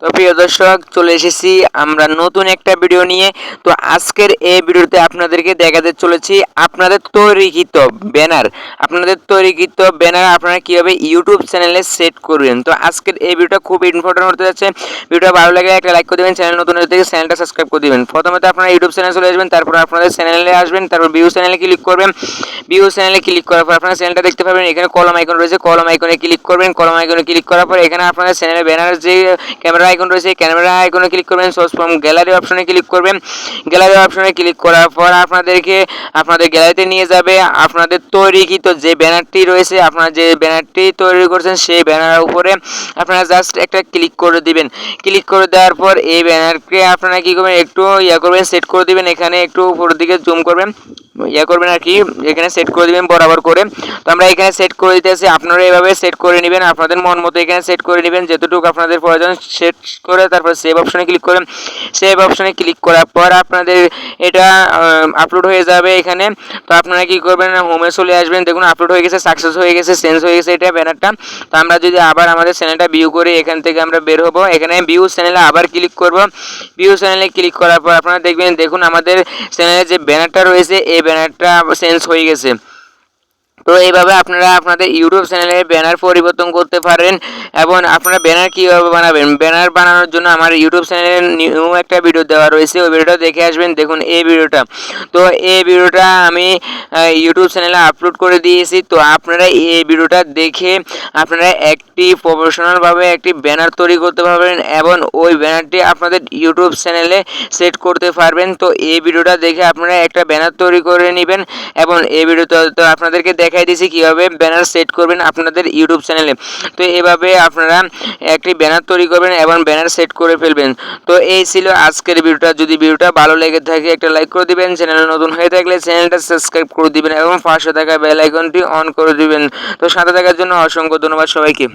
তো প্রিয় দর্শক, চলে এসেছি আমরা নতুন একটা ভিডিও নিয়ে। তো আজকের এই ভিডিওতে আপনাদেরকে দেখাতে চলেছি আপনাদের তৈরিকৃত ব্যানার। আপনাদের তৈরিকৃত ব্যানার আপনারা কীভাবে ইউটিউব চ্যানেলে সেট করবেন? তো আজকের এই ভিডিওটা খুব ইম্পর্টেন্ট হতে যাচ্ছে। ভিডিওটা ভালো লাগলে একটা লাইক করে দেবেন চ্যানেল নতুন থেকে চ্যানেলটা সাবস্ক্রাইব করে দেবেন। প্রথমত আপনারা ইউটিউব চ্যানেলে চলে আসবেন, তারপর আপনাদের চ্যানেলে আসবেন, তারপর ভিউ চ্যানেলে ক্লিক করবেন। ভিউ চ্যানেলে ক্লিক করার পর আপনারা চ্যানেলটা দেখতে পাবেন, এখানে কলম আইকন রয়েছে কলম আইকনে ক্লিক করবেন কলম আইকনে ক্লিক করার পর এখানে আপনাদের চ্যানেলের ব্যানার যে ক্যামেরা আইকন রয়েছে ক্যামেরা আইকনে ক্লিক করবেন সোর্স ফ্রম গ্যালারি অপশনে ক্লিক করবেন। গ্যালারি অপশনে ক্লিক করার পর আপনাদেরকে, আপনাদের গ্যালারিতে নিয়ে যাবে, আপনাদের তৈরিকৃত যে ব্যানারটি রয়েছে, আপনারা যে ব্যানারটি তৈরি করছেন, সেই ব্যানারের উপরে আপনারা জাস্ট একটা ক্লিক করে দিবেন। ক্লিক করে দেওয়ার পর এই ব্যানারকে আপনারা কী করবেন, একটু ইয়া করবেন সেট করে দিবেন, এখানে একটু উপরের দিকে জুম করবেন। ইয়া করবেন আর কি, এখানে সেট করে দিবেন বরাবর করে। তো আমরা এখানে সেট করে দিতেছি, আপনারা এভাবে সেট করে নেবেন, আপনাদের মন মতো এখানে সেট করে নেবেন, যতটুকু আপনাদের প্রয়োজন সেট করে তারপর সেভ অপশনে ক্লিক করেন সেভ অপশনে ক্লিক করার পর আপনাদের এটা আপলোড হয়ে যাবে এখানে। তো আপনারা কি করবেন হোমে চলে আসবেন, দেখুন আপলোড হয়ে গেছে সাকসেস হয়ে গেছে চেঞ্জ হয়ে গেছে এটা ব্যানারটা তো আমরা যদি আবার আমাদের চ্যানেলটা ভিউ করি এখান থেকে আমরা বের হব, এখানে ভিউ চ্যানেলে আবার ক্লিক করব। ভিউ চ্যানেলে ক্লিক করার পর আপনারা দেখবেন, দেখুন আমাদের চ্যানেলে যে ব্যানারটা রয়েছে, এই ব্যানারটা চেঞ্জ হয়ে গেছে। তো এইভাবে আপনারা আপনাদের ইউটিউব চ্যানেলে ব্যানার পরিবর্তন করতে পারেন এবং আপনারা ব্যানার কীভাবে বানাবেন? ব্যানার বানানোর জন্য আমার ইউটিউব চ্যানেলে নিউ একটা ভিডিও দেওয়া রয়েছে, ওই ভিডিওটা দেখে আসবেন। দেখুন এই ভিডিওটা। তো এই ভিডিওটা আমি ইউটিউব চ্যানেলে আপলোড করে দিয়েছি। তো আপনারা এই ভিডিওটা দেখে আপনারা একটি প্রফেশনালভাবে একটি ব্যানার তৈরি করতে পারবেন এবং ওই ব্যানারটি আপনাদের ইউটিউব চ্যানেলে সেট করতে পারবেন। তো এই ভিডিওটা দেখে আপনারা একটা ব্যানার তৈরি করে নেবেন এবং এই ভিডিওটা তো আপনাদেরকে দেখাই দিয়েছি কীভাবে ব্যানার সেট করবেন আপনাদের ইউটিউব চ্যানেলে তো এভাবে আপনারা একটি ব্যানার তৈরি করবেন এবং ব্যানার সেট করে ফেলবেন। তো এই ছিল আজকের ভিডিওটা। যদি ভিডিওটা ভালো লেগে থাকে, একটা লাইক করে দিবেন। চ্যানেল নতুন হয়ে থাকলে চ্যানেলটা সাবস্ক্রাইব করে দিবেন এবং পাশে থাকা বেল আইকনটি অন করে দিবেন। তো সাথে থাকার জন্য অসংখ্য ধন্যবাদ সবাইকে।